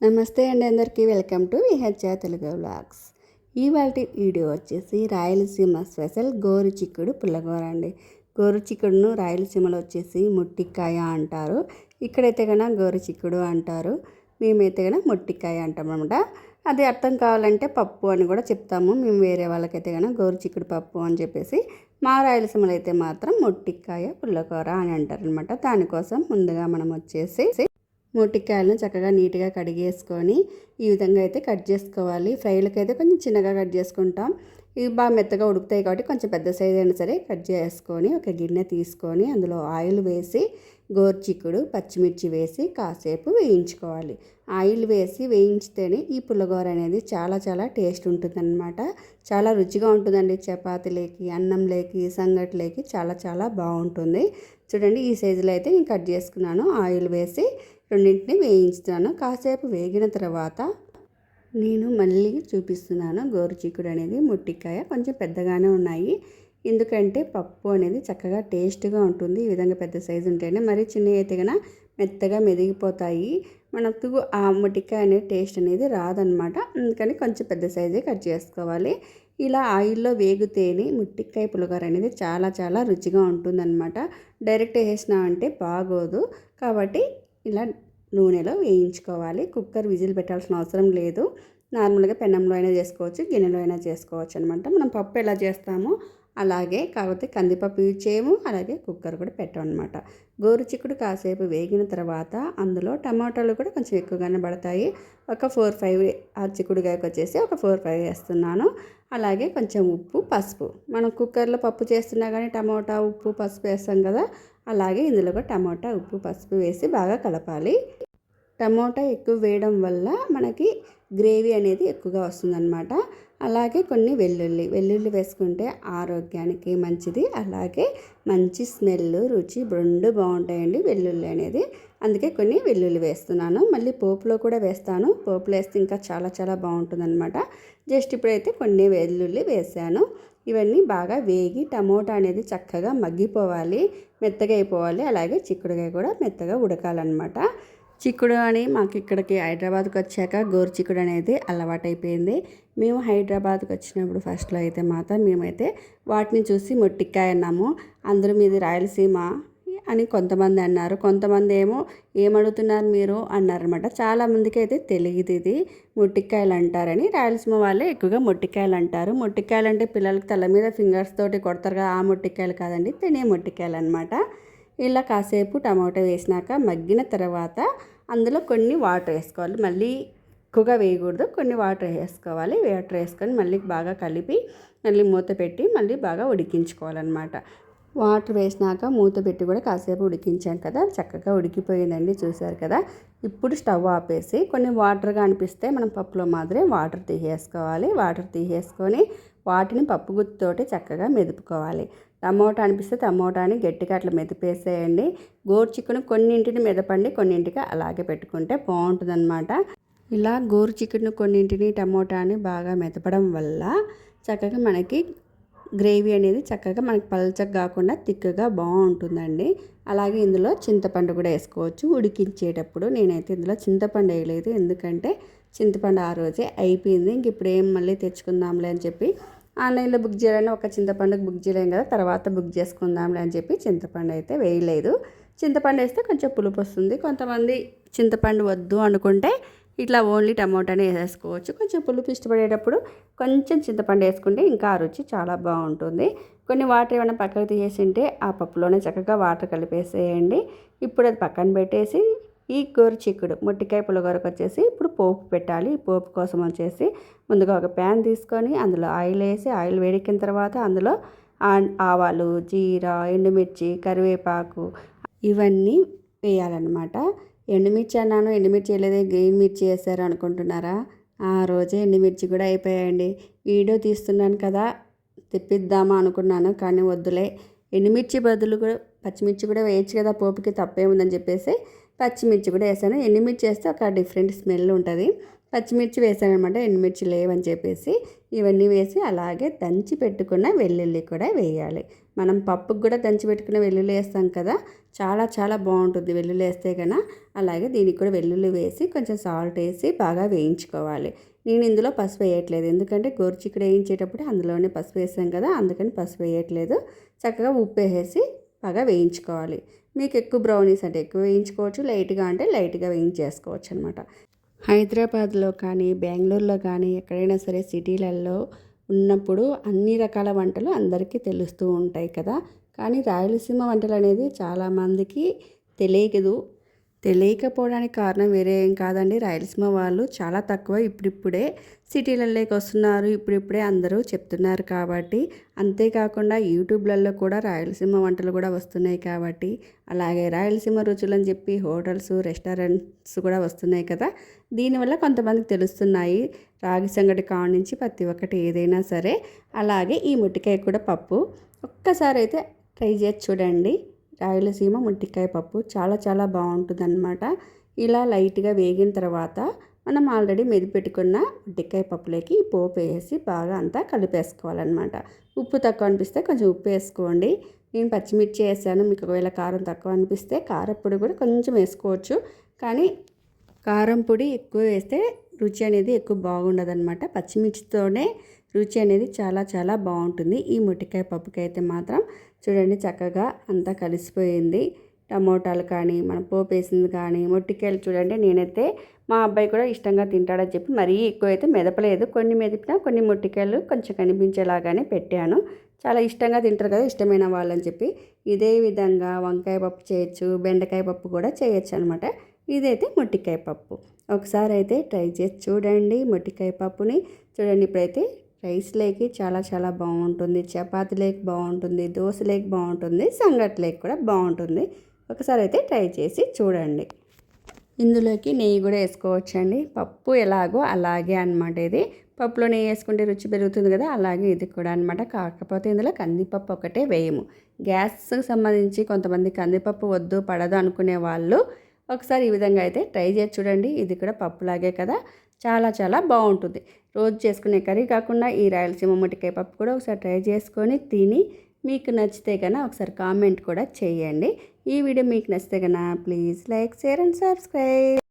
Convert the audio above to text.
నమస్తే అండి అందరికీ. వెల్కమ్ టు విహెచ్ఆ తెలుగు వ్లాగ్స్. ఇవాళ వీడియో వచ్చేసి రాయలసీమ స్పెషల్ గోరు చిక్కుడు పుల్లగూర అండి. గోరు చిక్కుడును రాయలసీమలో వచ్చేసి ముట్టికాయ అంటారు. ఇక్కడైతే కనుక గోరు చిక్కుడు అంటారు. మేమైతే కనుక ముట్టికాయ అంటాం అనమాట అది అర్థం కావాలంటే పప్పు అని కూడా చెప్తాము. మేము వేరే వాళ్ళకైతే కనుక గోరు చిక్కుడు పప్పు అని చెప్పేసి మా రాయలసీమలో అయితే మాత్రం మొట్టికాయ పుల్లకూర అని అంటారనమాట దానికోసం ముందుగా మనం వచ్చేసి మొట్టికాయలను చక్కగా నీట్గా కడిగేసుకొని ఈ విధంగా అయితే కట్ చేసుకోవాలి. ఫ్రైలకి అయితే కొంచెం చిన్నగా కట్ చేసుకుంటాం. ఇవి బాగా మెత్తగా ఉడుకుతాయి కాబట్టి కొంచెం పెద్ద సైజ్ అయినా సరే కట్ చేసుకొని ఒక గిన్నె తీసుకొని అందులో ఆయిల్ వేసి గోర్చిక్కుడు పచ్చిమిర్చి వేసి కాసేపు వేయించుకోవాలి. ఆయిల్ వేసి వేయించితేనే ఈ పుల్లగూర అనేది చాలా చాలా టేస్ట్ ఉంటుందన్నమాట. చాలా రుచిగా ఉంటుందండి. చపాతీలేకి అన్నంలేకి సంగట్లేకి చాలా చాలా బాగుంటుంది. చూడండి ఈ సైజులో అయితే నేను కట్ చేసుకున్నాను. ఆయిల్ వేసి రెండింటిని వేయించుతాను. కాసేపు వేగిన తర్వాత నేను మళ్ళీ చూపిస్తున్నాను. గోరుచిక్కుడు అనేది ముట్టికాయ కొంచెం పెద్దగానే ఉన్నాయి. ఎందుకంటే పప్పు అనేది చక్కగా టేస్ట్గా ఉంటుంది. ఈ విధంగా పెద్ద సైజు ఉంటేనే మరి చిన్నవి అయితే కనుక మెత్తగా మెదిగిపోతాయి. మనకు ఆ ముటికాయ అనేది టేస్ట్ అనేది రాదనమాట. అందుకని కొంచెం పెద్ద సైజే కట్ చేసుకోవాలి. ఇలా ఆయిల్లో వేగితేనే ముట్టికాయ పులిహోర అనేది చాలా చాలా రుచిగా ఉంటుందన్నమాట డైరెక్ట్ వేసినామంటే బాగోదు. కాబట్టి ఇలా నూనెలో వేయించుకోవాలి. కుక్కర్ విజిల్ పెట్టాల్సిన అవసరం లేదు. నార్మల్గా పెనంలో అయినా చేసుకోవచ్చు గిన్నెలో అయినా చేసుకోవచ్చు అనమాట మనం పప్పు ఎలా చేస్తామో అలాగే కాకపోతే కందిపప్పు యూజ్ చేయము అలాగే కుక్కర్ కూడా పెట్టమన్నమాట గోరు చిక్కుడు కాసేపు వేగిన తర్వాత అందులో టమాటాలు కూడా కొంచెం ఎక్కువగానే పడతాయి. ఒక ఫోర్ ఫైవ్ ఆ చిక్కుడుగాయకు వచ్చేసి ఒక ఫోర్ ఫైవ్ వేస్తున్నాను. అలాగే కొంచెం ఉప్పు పసుపు. మనం కుక్కర్లో పప్పు చేస్తున్నా కానీ టమాటా ఉప్పు పసుపు వేస్తాం కదా అలాగే ఇందులో కూడా టమాటా ఉప్పు పసుపు వేసి బాగా కలపాలి. టమోటా ఎక్కువ వేయడం వల్ల మనకి గ్రేవీ అనేది ఎక్కువగా వస్తుందన్నమాట. అలాగే కొన్ని వెల్లుల్లి వెల్లుల్లి వేసుకుంటే ఆరోగ్యానికి మంచిది. అలాగే మంచి స్మెల్ రుచి రెండు బాగుంటాయండి వెల్లుల్లి అనేది. అందుకే కొన్ని వెల్లుల్లి వేస్తున్నాను. మళ్ళీ పోపులో కూడా వేస్తాను. పోపులో వేస్తే ఇంకా చాలా చాలా బాగుంటుందన్నమాట. జస్ట్ ఇప్పుడైతే కొన్ని వెల్లుల్లి వేసాను. ఇవన్నీ బాగా వేగి టమోటా అనేది చక్కగా మగ్గిపోవాలి మెత్తగా అయిపోవాలి. అలాగే చిక్కుడుకాయ కూడా మెత్తగా ఉడకాలన్నమాట. చిక్కుడు అని మాకు ఇక్కడికి హైదరాబాద్కి వచ్చాక గోరు చిక్కుడు అనేది అలవాటైపోయింది మేము హైదరాబాద్కి వచ్చినప్పుడు ఫస్ట్లో అయితే మాత్రం మేమైతే వాటిని చూసి మొట్టికాయ అన్నాము. అందరూ మీది రాయలసీమ అని కొంతమంది అన్నారు. కొంతమంది ఏమో ఏమడుగుతున్నారు మీరు అన్నారనమాట చాలామందికి అయితే తెలియదు ఇది. ముట్టికాయలు అంటారని. రాయలసీమ వాళ్ళే ఎక్కువగా మొట్టికాయలు అంటారు. మొట్టికాయలు అంటే పిల్లలకి తల మీద ఫింగర్స్ తోటి కొడతారు కదా ఆ ముట్టికాయలు కాదండి తినే మొట్టికాయలు అనమాట ఇలా కాసేపు టమాటో వేసినాక మగ్గిన తర్వాత అందులో కొన్ని వాటర్ వేసుకోవాలి. మళ్ళీ ఎక్కువగా వేయకూడదు. కొన్ని వాటర్ వేసుకోవాలి. వాటర్ వేసుకొని మళ్ళీ బాగా కలిపి మళ్ళీ మూత పెట్టి మళ్ళీ బాగా ఉడికించుకోవాలన్నమాట. వాటర్ వేసినాక మూత పెట్టి కూడా కాసేపు ఉడికించాం కదా. చక్కగా ఉడికిపోయిందండి చూసారు కదా. ఇప్పుడు స్టవ్ ఆపేసి కొన్ని వాటర్గా అనిపిస్తే మనం పప్పులో మాదిరి వాటర్ తీసేసుకోవాలి. వాటర్ తీసేసుకొని వాటిని పప్పు గుత్తితోటి చక్కగా మెదుపుకోవాలి. టమోటా అనిపిస్తే టమోటాని గట్టిగా అట్లా మెదిపేసేయండి. గోరు చికెన్ కొన్నింటిని మెదపండి కొన్నింటికి అలాగే పెట్టుకుంటే బాగుంటుందన్నమాట. ఇలా గోరు చికెన్ కొన్నింటిని టమోటాని బాగా మెదపడం వల్ల చక్కగా మనకి గ్రేవీ అనేది చక్కగా మనకి పల్చగా కాకుండా తిక్కగా బాగుంటుందండి. అలాగే ఇందులో చింతపండు కూడా వేసుకోవచ్చు. ఉడికించేటప్పుడు నేనైతే ఇందులో చింతపండు వేయలేదు. ఎందుకంటే చింతపండు ఆ రోజే అయిపోయింది. ఇంక ఇప్పుడు ఏం మళ్ళీ తెచ్చుకుందాంలే అని చెప్పి ఆన్లైన్లో బుక్ చేయాలని ఒక చింతపండుకి బుక్ చేయలేం కదా తర్వాత బుక్ చేసుకుందాంలే అని చెప్పి చింతపండు అయితే వేయలేదు. చింతపండు వేస్తే కొంచెం పులుపు వస్తుంది. కొంతమంది చింతపండు వద్దు అనుకుంటే ఇట్లా ఓన్లీ టమోటానే వేసేసుకోవచ్చు. కొంచెం పులుపు ఇష్టపడేటప్పుడు కొంచెం చింతపండు వేసుకుంటే ఇంకా ఆ రుచి చాలా బాగుంటుంది. కొన్ని వాటర్ ఏమైనా పక్కకు తీసేసింటే ఆ పప్పులోనే చక్కగా వాటర్ కలిపేసేయండి. ఇప్పుడు అది పక్కన పెట్టేసి ఈ గోరు చిక్కుడు మొట్టికాయ పులిగోరకు వచ్చేసి ఇప్పుడు పోపు పెట్టాలి. పోపు కోసం వచ్చేసి ముందుగా ఒక ప్యాన్ తీసుకొని అందులో ఆయిల్ వేసి ఆయిల్ వేడెక్కిన తర్వాత అందులో ఆవాలు జీరా ఎండుమిర్చి కరివేపాకు ఇవన్నీ వేయాలన్నమాట. ఎండుమిర్చి అన్నాను. ఎండుమిర్చి వేయలేదే గ్రీన్ మిర్చి వేసారు అనుకుంటున్నారా? ఆ రోజే ఎండుమిర్చి కూడా అయిపోయాయండి. వీడియో తీస్తున్నాను కదా తెప్పిద్దామా అనుకున్నాను కానీ వద్దులే. ఎండుమిర్చి బదులు కూడా పచ్చిమిర్చి కూడా వేయచ్చు కదా పోపుకి తప్పేముందని చెప్పేసి పచ్చిమిర్చి కూడా వేసాను ఎండుమిర్చి వేస్తే ఒక డిఫరెంట్ స్మెల్ ఉంటుంది. పచ్చిమిర్చి వేసానమాట ఎండుమిర్చి లేవని చెప్పేసి. ఇవన్నీ వేసి అలాగే దంచి పెట్టుకున్న వెల్లుల్లి కూడా వేయాలి. మనం పప్పుకు కూడా దంచి పెట్టుకున్న వెల్లుల్లి వేస్తాం కదా చాలా చాలా బాగుంటుంది వెల్లుల్లి వేస్తే కన్నా అలాగే దీనికి కూడా వెల్లుల్లి వేసి కొంచెం సాల్ట్ వేసి బాగా వేయించుకోవాలి. నేను ఇందులో పసుపు వేయట్లేదు ఎందుకంటే గోరుచిక్కుడు వేయించేటప్పుడు అందులోనే పసుపు వేసాం కదా అందుకని పసుపు వేయట్లేదు. చక్కగా ఉప్పు వేసేసి బాగా వేయించుకోవాలి. మీకు ఎక్కువ బ్రౌనీస్ అంటే ఎక్కువ వేయించుకోవచ్చు లైట్గా అంటే లైట్గా వేయించేసుకోవచ్చు అనమాట హైదరాబాద్లో కానీ బెంగళూరులో కానీ ఎక్కడైనా సరే సిటీలలో ఉన్నప్పుడు అన్ని రకాల వంటలు అందరికీ తెలుస్తూ ఉంటాయి కదా. కానీ రాయలసీమ వంటలు అనేది చాలామందికి తెలియదు. తెలియకపోవడానికి కారణం వేరే ఏం కాదండి. రాయలసీమ వాళ్ళు చాలా తక్కువ ఇప్పుడిప్పుడే సిటీలలోకి వస్తున్నారు. ఇప్పుడిప్పుడే అందరూ చెప్తున్నారు కాబట్టి. అంతేకాకుండా యూట్యూబ్లలో కూడా రాయలసీమ వంటలు కూడా వస్తున్నాయి కాబట్టి. అలాగే రాయలసీమ రుచులు అని చెప్పి హోటల్స్ రెస్టారెంట్స్ కూడా వస్తున్నాయి కదా. దీనివల్ల కొంతమందికి తెలుస్తున్నాయి. రాగి సంగటి కాడ నుంచి ప్రతి ఒక్కటి ఏదైనా సరే. అలాగే ఈ ముట్టికాయ కూడా పప్పు. ఒక్కసారి అయితే ట్రై చేసి చూడండి. రాయలసీమ ముట్టికాయ పప్పు చాలా చాలా బాగుంటుంది ఇలా లైట్గా వేగిన తర్వాత మనం ఆల్రెడీ మెదిపెట్టుకున్న ఉట్టికాయ పప్పులోకి పోపు వేసి బాగా అంతా కలిపేసుకోవాలన్నమాట. ఉప్పు తక్కువ అనిపిస్తే కొంచెం ఉప్పు వేసుకోండి. నేను పచ్చిమిర్చి వేసాను మీకు ఒకవేళ కారం తక్కువ అనిపిస్తే కారపొడి కూడా కొంచెం వేసుకోవచ్చు. కానీ కారం పొడి ఎక్కువ వేస్తే రుచి అనేది ఎక్కువ బాగుండదు అనమాట పచ్చిమిర్చితోనే రుచి అనేది చాలా చాలా బాగుంటుంది. ఈ ముట్టికాయ పప్పుకి అయితే మాత్రం చూడండి చక్కగా అంతా కలిసిపోయింది. టమోటాలు కానీ మనం పోపు వేసింది కానీ మొట్టికాయలు చూడండి నేనైతే మా అబ్బాయి కూడా ఇష్టంగా తింటాడని చెప్పి మరీ ఎక్కువ అయితే మెదపలేదు. కొన్ని మెదిపినా కొన్ని మొట్టికాయలు కొంచెం కనిపించేలాగానే పెట్టాను. చాలా ఇష్టంగా తింటారు కదా ఇష్టమైన వాళ్ళని చెప్పి. ఇదే విధంగా వంకాయ పప్పు చేయొచ్చు బెండకాయ పప్పు కూడా చేయొచ్చు అనమాట ఇదైతే మొట్టికాయ పప్పు. ఒకసారి అయితే ట్రై చేసి చూడండి. మొట్టికాయ పప్పుని చూడండి. ఇప్పుడైతే రైస్ లేకి చాలా చాలా బాగుంటుంది. చపాతి లేక్ బాగుంటుంది. దోశ లేక్ బాగుంటుంది. సంగటి లేక్ కూడా బాగుంటుంది. ఒకసారి అయితే ట్రై చేసి చూడండి. ఇందులోకి నెయ్యి కూడా వేసుకోవచ్చండి. పప్పు ఎలాగో అలాగే అనమాట ఇది. పప్పులో నెయ్యి వేసుకుంటే రుచి పెరుగుతుంది కదా అలాగే ఇది కూడా అనమాట కాకపోతే ఇందులో కందిపప్పు ఒకటే వేయము. గ్యాస్కి సంబంధించి కొంతమంది కందిపప్పు వద్దు పడదు అనుకునే వాళ్ళు ఒకసారి ఈ విధంగా అయితే ట్రై చేసి చూడండి. ఇది కూడా పప్పులాగే కదా. చాలా చాలా బాగుంటుంది. రోజు చేసుకునే కర్రీ కాకుండా ఈ రాయలసీమ ముటికాయ పప్పు కూడా ఒకసారి ట్రై చేసుకొని తిని మీకు నచ్చితే కన్నా ఒకసారి కామెంట్ కూడా చేయండి. ఈ వీడియో మీకు నచ్చితే కన్నా please like share and subscribe.